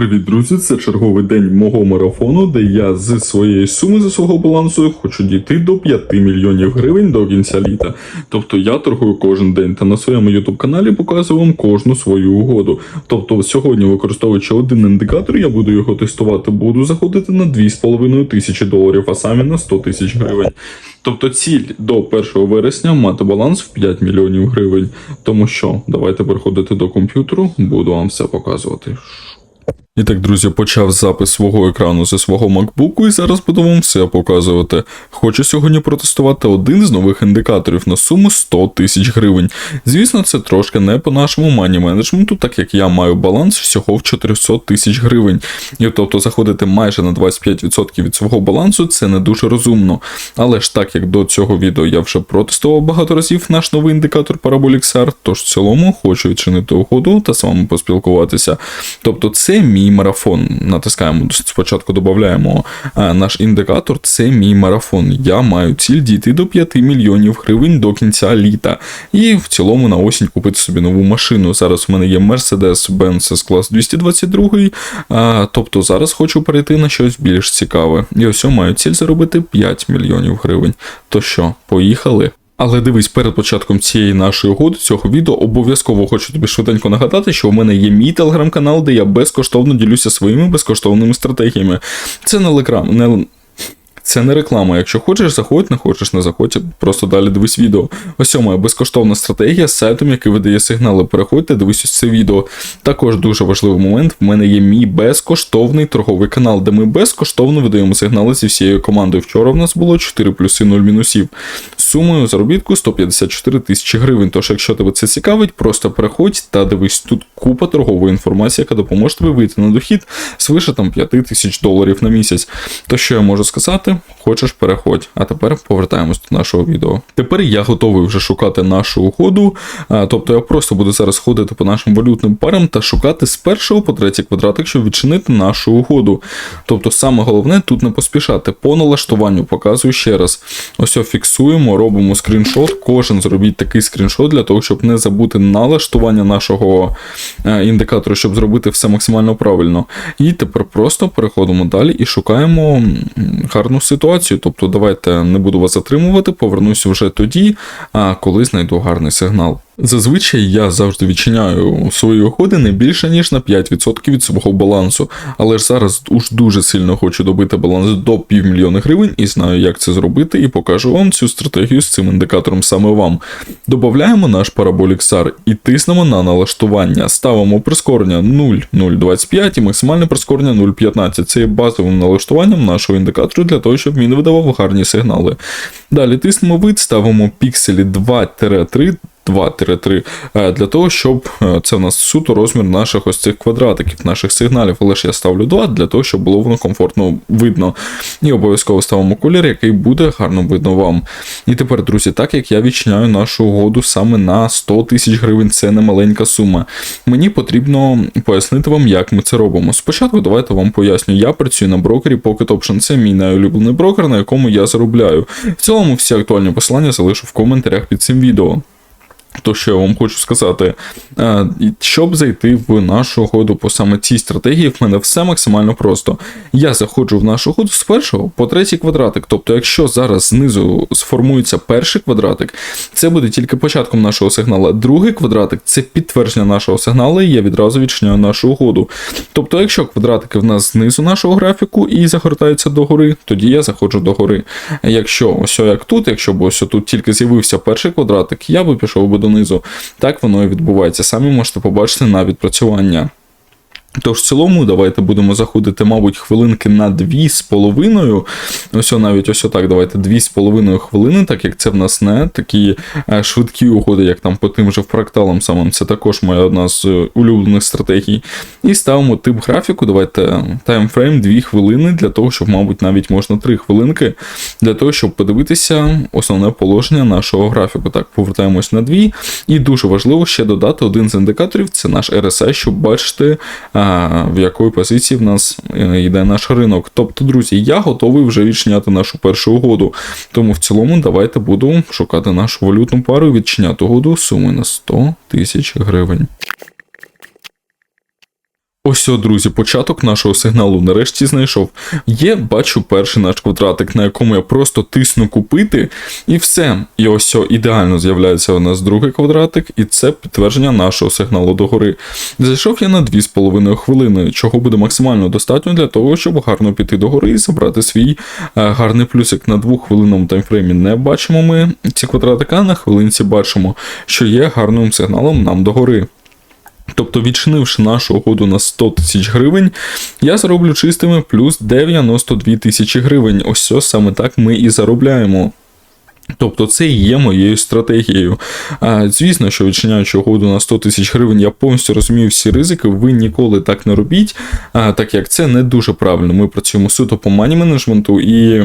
Привіт, друзі! Це черговий день мого марафону, де я з своєї суми за свого балансу хочу дійти до 5 мільйонів гривень до кінця літа. Тобто я торгую кожен день та на своєму youtube каналі показую вам кожну свою угоду. Тобто сьогодні, використовуючи один індикатор, я буду його тестувати, буду заходити на 2,5 тисячі доларів, а саме на 100 тисяч гривень. Тобто ціль до 1 вересня мати баланс в 5 мільйонів гривень. Тому що давайте переходити до комп'ютеру, буду вам все показувати. І так, друзі, почав запис свого екрану зі свого MacBook і зараз буду вам все показувати. Хочу сьогодні протестувати один з нових індикаторів на суму 100 тисяч гривень. Звісно, це трошки не по нашому мані менеджменту, так як я маю баланс всього в 400 тисяч гривень. І тобто заходити майже на 25% від свого балансу це не дуже розумно. Але ж так як до цього відео я вже протестував багато разів наш новий індикатор Parabolic SAR, тож в цілому хочу відчинити угоду та з вами поспілкуватися. Тобто, це мій марафон. Натискаємо спочатку, додаємо наш індикатор. Це мій марафон. Я маю ціль дійти до 5 мільйонів гривень до кінця літа. І в цілому на осінь купити собі нову машину. Зараз у мене є Mercedes-Benz S-Class 222. Тобто зараз хочу перейти на щось більш цікаве. І ось я маю ціль заробити 5 мільйонів гривень. То що, поїхали? Але дивись, перед початком цієї нашої угоди, цього відео, обов'язково хочу тобі швиденько нагадати, що у мене є мій телеграм-канал, де я безкоштовно ділюся своїми безкоштовними стратегіями. Це не лекрам, не. Це не реклама. Якщо хочеш, заходь, не хочеш, не заходь, просто далі дивись відео. Ось безкоштовна стратегія з сайтом, який видає сигнали. Переходьте, дивись ось це відео. Також дуже важливий момент. В мене є мій безкоштовний торговий канал, де ми безкоштовно видаємо сигнали зі всією командою. Вчора в нас було 4 плюси 0 мінусів. Сумою заробітку 154 тисячі гривень. Тож, якщо тебе це цікавить, просто переходь та дивись тут купа торгової інформації, яка допоможе тобі вийти на дохід свише там 5 тисяч доларів на місяць. То що я можу сказати? Хочеш, переходь. А тепер повертаємось до нашого відео. Тепер я готовий вже шукати нашу угоду. Тобто я просто буду зараз ходити по нашим валютним парам та шукати з першого по третій квадратик, щоб відчинити нашу угоду. Тобто, саме головне тут не поспішати. По налаштуванню показую ще раз. Ось фіксуємо, робимо скріншот. Кожен зробіть такий скріншот для того, щоб не забути налаштування нашого е, індикатору, щоб зробити все максимально правильно. І тепер просто переходимо далі і шукаємо гарну ситуацію. Тобто, давайте не буду вас затримувати, повернуся вже тоді, коли знайду гарний сигнал. Зазвичай я завжди відчиняю свої угоди не більше ніж на 5% від свого балансу, але ж зараз уж дуже сильно хочу добити баланс до півмільйона гривень і знаю, як це зробити, і покажу вам цю стратегію з цим індикатором саме вам. Додаємо наш Parabolic SAR і тиснемо на налаштування. Ставимо прискорення 0,025 і максимальне прискорення 0,15. Це є базовим налаштуванням нашого індикатору для того, щоб він видавав гарні сигнали. Далі тиснемо вид, ставимо пікселі 2-3. 2-3 е, для того, щоб е, це у нас суто розмір наших ось цих квадратиків, наших сигналів. Але ж я ставлю 2 для того, щоб було воно комфортно видно. І обов'язково ставимо колір, який буде гарно видно вам. І тепер, друзі, так як я відчиняю нашу угоду саме на 100 тисяч гривень, це не маленька сума. Мені потрібно пояснити вам, як ми це робимо. Спочатку давайте вам поясню. Я працюю на брокері Pocket Option. Це мій найулюблений брокер, на якому я заробляю. В цілому всі актуальні посилання залишу в коментарях під цим відео. То, що я вам хочу сказати, е, щоб зайти в нашу угоду по саме цій стратегії, в мене все максимально просто. Я заходжу в нашу угоду з першого по третій квадратик. Тобто, якщо зараз знизу сформується перший квадратик, це буде тільки початком нашого сигналу. Другий квадратик це підтвердження нашого сигналу, і я відразу відчиняю нашу угоду. Тобто, якщо квадратики в нас знизу нашого графіку і загортаються догори, тоді я заходжу догори. Якщо ось як тут, якщо б ось тут тільки з'явився перший квадратик, я би пішов донизу. Так воно і відбувається. Самі можете побачити на відпрацювання. Тож, в цілому, давайте будемо заходити, мабуть, хвилинки на 2,5. Ось навіть ось отак, давайте 2,5 хвилини, так як це в нас не такі е, швидкі угоди, як там по тим же фракталам самим. Це також моя одна з е, улюблених стратегій. І ставимо тип графіку. Давайте таймфрейм 2 хвилини, для того, щоб, мабуть, навіть можна 3 хвилинки, для того, щоб подивитися основне положення нашого графіку. Так, повертаємось на 2. І дуже важливо ще додати один з індикаторів це наш RSI, щоб бачити в якої позиції в нас е, йде наш ринок. Тобто, друзі, я готовий вже відчиняти нашу першу угоду. Тому в цілому давайте буду шукати нашу валютну пару і відчиняти угоду суми на 100 тисяч гривень. Ось, о, друзі, початок нашого сигналу нарешті знайшов. Є, бачу, перший наш квадратик, на якому я просто тисну купити, і все. І ось о, ідеально з'являється у нас другий квадратик, і це підтвердження нашого сигналу догори. Зайшов я на 2,5 хвилини, чого буде максимально достатньо для того, щоб гарно піти догори і забрати свій е, гарний плюсик. На двоххвилинному таймфреймі не бачимо ми ці квадратики, а на хвилинці бачимо, що є гарним сигналом нам догори. Тобто, відчинивши нашу угоду на 100 тисяч гривень, я зароблю чистими плюс 92 тисячі гривень. Ось саме так ми і заробляємо. Тобто це і є моєю стратегією. А, Звісно, що відчиняючи угоду на 100 тисяч гривень, я повністю розумію всі ризики. Ви ніколи так не робіть, а, так як це не дуже правильно. Ми працюємо суто по мані менеджменту і.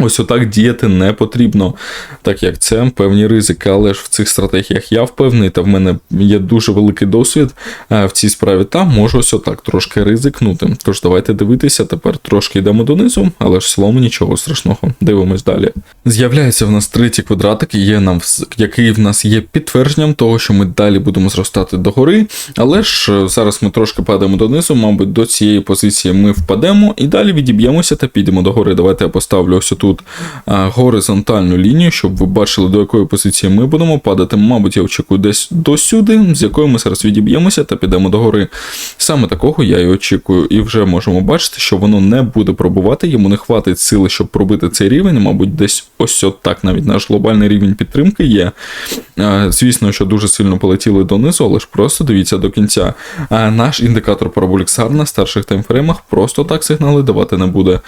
Ось отак діяти не потрібно, так як це певні ризики. Але ж в цих стратегіях я впевнений, та в мене є дуже великий досвід е, в цій справі, та можу ось отак трошки ризикнути. Тож давайте дивитися, тепер трошки йдемо донизу, але ж в нічого страшного. Дивимось далі. З'являється в нас третій квадратик, є нам, який в нас є підтвердженням того, що ми далі будемо зростати догори. Але ж е, зараз ми трошки падаємо донизу, мабуть, до цієї позиції ми впадемо і далі відіб'ємося та підемо догори. Давайте я поставлю ось тут тут горизонтальну лінію, щоб ви бачили, до якої позиції ми будемо падати. Мабуть, я очікую десь до сюди, з якої ми зараз відіб'ємося та підемо до гори. Саме такого я і очікую, і вже можемо бачити, що воно не буде пробувати, йому не хватить сили, щоб пробити цей рівень. Мабуть, десь ось так навіть наш глобальний рівень підтримки є. Звісно, що дуже сильно полетіли донизу, але ж просто дивіться до кінця. Наш індикатор параболіксар на старших таймфреймах просто так сигнали давати не буде.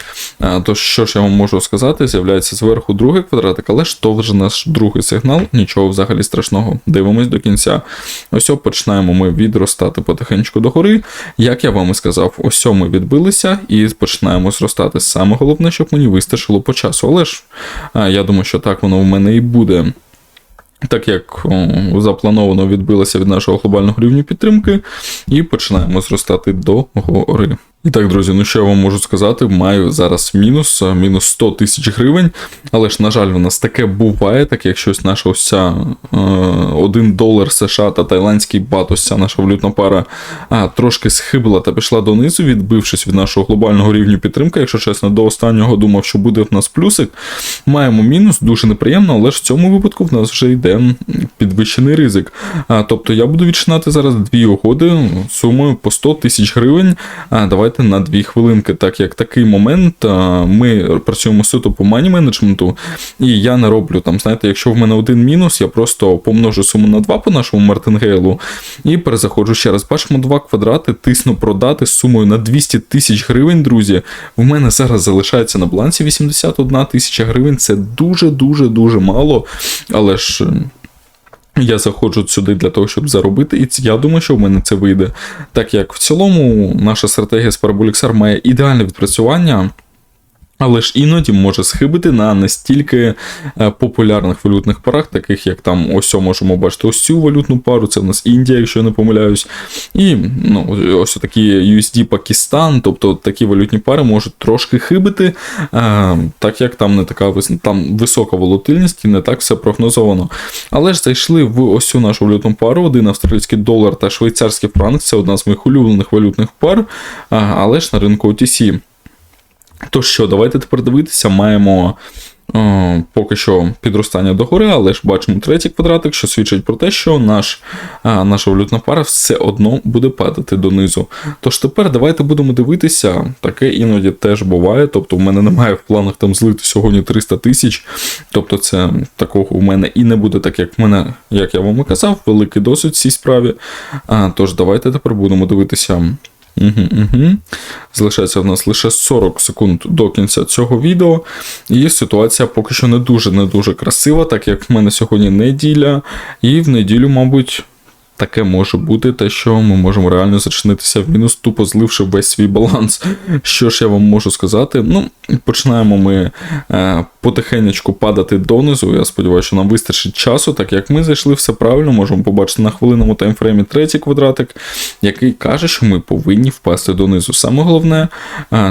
Тож, що ж я вам можу сказати? Сказати, з'являється зверху другий квадратик, але ж то вже наш другий сигнал, нічого взагалі страшного. Дивимось до кінця. Ось починаємо ми відростати потихеньку догори. Як я вам і сказав, ось ми відбилися і починаємо зростати. Саме головне, щоб мені вистачило по часу. Але ж я думаю, що так воно в мене і буде. Так як о, заплановано відбилося від нашого глобального рівня підтримки, і починаємо зростати до гори. І так, друзі, ну що я вам можу сказати, маю зараз мінус, мінус 100 тисяч гривень. Але ж, на жаль, у нас таке буває, так як щось наша ось ця е, 1 долар США та тайландський бат, ось ця наша валютна пара а, трошки схибила та пішла донизу, відбившись від нашого глобального рівню підтримки. Якщо чесно, до останнього думав, що буде в нас плюсик. Маємо мінус, дуже неприємно, але ж в цьому випадку в нас вже йде підвищений ризик. А, Тобто я буду відчинати зараз дві угоди сумою по 100 тисяч гривень. А, Давайте давайте на дві хвилинки, так як такий момент ми працюємо суто по мані менеджменту, і я не роблю там, знаєте, якщо в мене один мінус, я просто помножу суму на 2 по нашому мартингейлу і перезаходжу ще раз. Бачимо два квадрати, тисну продати з сумою на 200 тисяч гривень, друзі. В мене зараз залишається на балансі 81 тисяча гривень. Це дуже-дуже дуже мало, але ж. Я заходжу сюди для того, щоб заробити, і я думаю, що в мене це вийде. Так як в цілому наша стратегія з Parabolixar має ідеальне відпрацювання. Але ж іноді може схибити на настільки е, популярних валютних парах, таких як там ось можемо бачити ось цю валютну пару, це в нас Індія, якщо я не помиляюсь. І ну, ось такі USD Пакистан, тобто такі валютні пари можуть трошки хибити, е, так як там не така там висока волатильність і не так все прогнозовано. Але ж зайшли в ось цю нашу валютну пару, один австралійський долар та швейцарський франк, це одна з моїх улюблених валютних пар, а, але ж на ринку OTC. То що, давайте тепер дивитися, маємо о, поки що підростання догори, але ж бачимо третій квадратик, що свідчить про те, що наш, а, наша валютна пара все одно буде падати донизу. Тож тепер давайте будемо дивитися, таке іноді теж буває. Тобто в мене немає в планах там злити сьогодні 300 тисяч. Тобто це такого у мене і не буде, так як в мене, як я вам і казав, великий досвід в цій справі. А, Тож давайте тепер будемо дивитися. Угу, угу. Залишається в нас лише 40 секунд до кінця цього відео. І ситуація поки що не дуже-не дуже красива, так як в мене сьогодні неділя, і в неділю, мабуть, таке може бути, те, що ми можемо реально зачинитися в мінус, тупо зливши весь свій баланс. Що ж я вам можу сказати? Ну, починаємо ми е, потихенечку падати донизу. Я сподіваюся, що нам вистачить часу, так як ми зайшли все правильно, можемо побачити на хвилинному таймфреймі третій квадратик, який каже, що ми повинні впасти донизу. Саме головне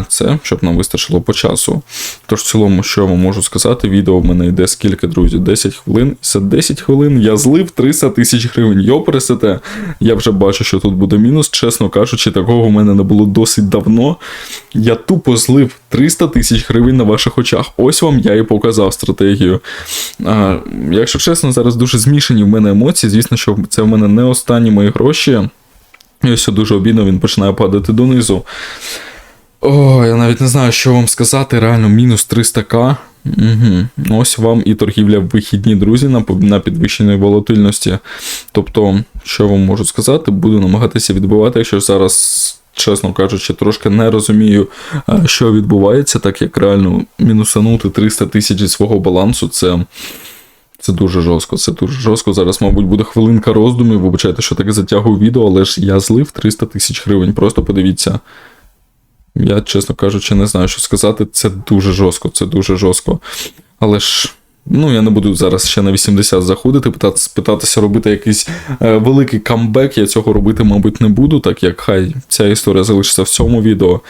це щоб нам вистачило по часу. Тож, в цілому, що я вам можу сказати, відео в мене йде скільки, друзі? 10 хвилин. За 10 хвилин я злив 300 тисяч гривень. Йо, пересете. Я вже бачу, що тут буде мінус. Чесно кажучи, такого в мене не було досить давно. Я тупо злив 300 тисяч гривень на ваших очах. Ось вам я і показав стратегію. А, якщо чесно, зараз дуже змішані в мене емоції. Звісно, що це в мене не останні мої гроші. І ось дуже обідно він починає падати донизу. О, я навіть не знаю, що вам сказати. Реально, мінус 300к. Угу. Ось вам і торгівля в вихідні, друзі, на, на підвищеній волатильності. Тобто, що вам можу сказати, буду намагатися відбивати, якщо зараз. Чесно кажучи, трошки не розумію, що відбувається, так як реально мінусанути 300 тисяч зі свого балансу, це, це дуже жорстко. Це дуже жорстко. Зараз, мабуть, буде хвилинка роздумів. Вибачайте, що таке затягую відео, але ж я злив 300 тисяч гривень. Просто подивіться. Я, чесно кажучи, не знаю, що сказати. Це дуже жорстко, це дуже жорстко. Але ж. Ну, я не буду зараз ще на 80 заходити, питатися, питатися робити якийсь е, великий камбек. Я цього робити, мабуть, не буду, так як хай ця історія залишиться в цьому відео.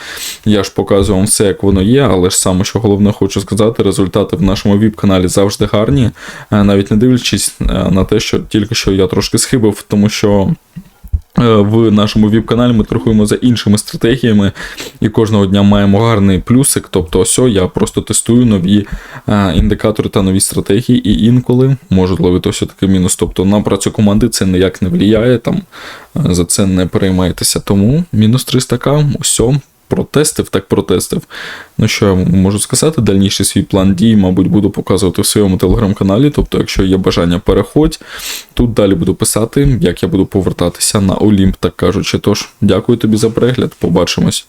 Я ж показую вам все, як воно є, але ж саме, що головне хочу сказати, результати в нашому віп-каналі завжди гарні, е, навіть не дивлячись е, на те, що тільки що я трошки схибив, тому що. Е, В нашому віп-каналі ми торгуємо за іншими стратегіями і кожного дня маємо гарний плюсик. Тобто, ось я просто тестую нові е, індикатори та нові стратегії, і інколи можуть ловити ось такий мінус. Тобто на працю команди це ніяк не впливає, там е, за це не переймайтеся. Тому мінус 300к, усе. Протестив, так протестив. Ну що я можу сказати, дальніший свій план дій, мабуть, буду показувати в своєму телеграм-каналі. Тобто, якщо є бажання, переходь. Тут далі буду писати, як я буду повертатися на Олімп, так кажучи. Тож, дякую тобі за перегляд, побачимось.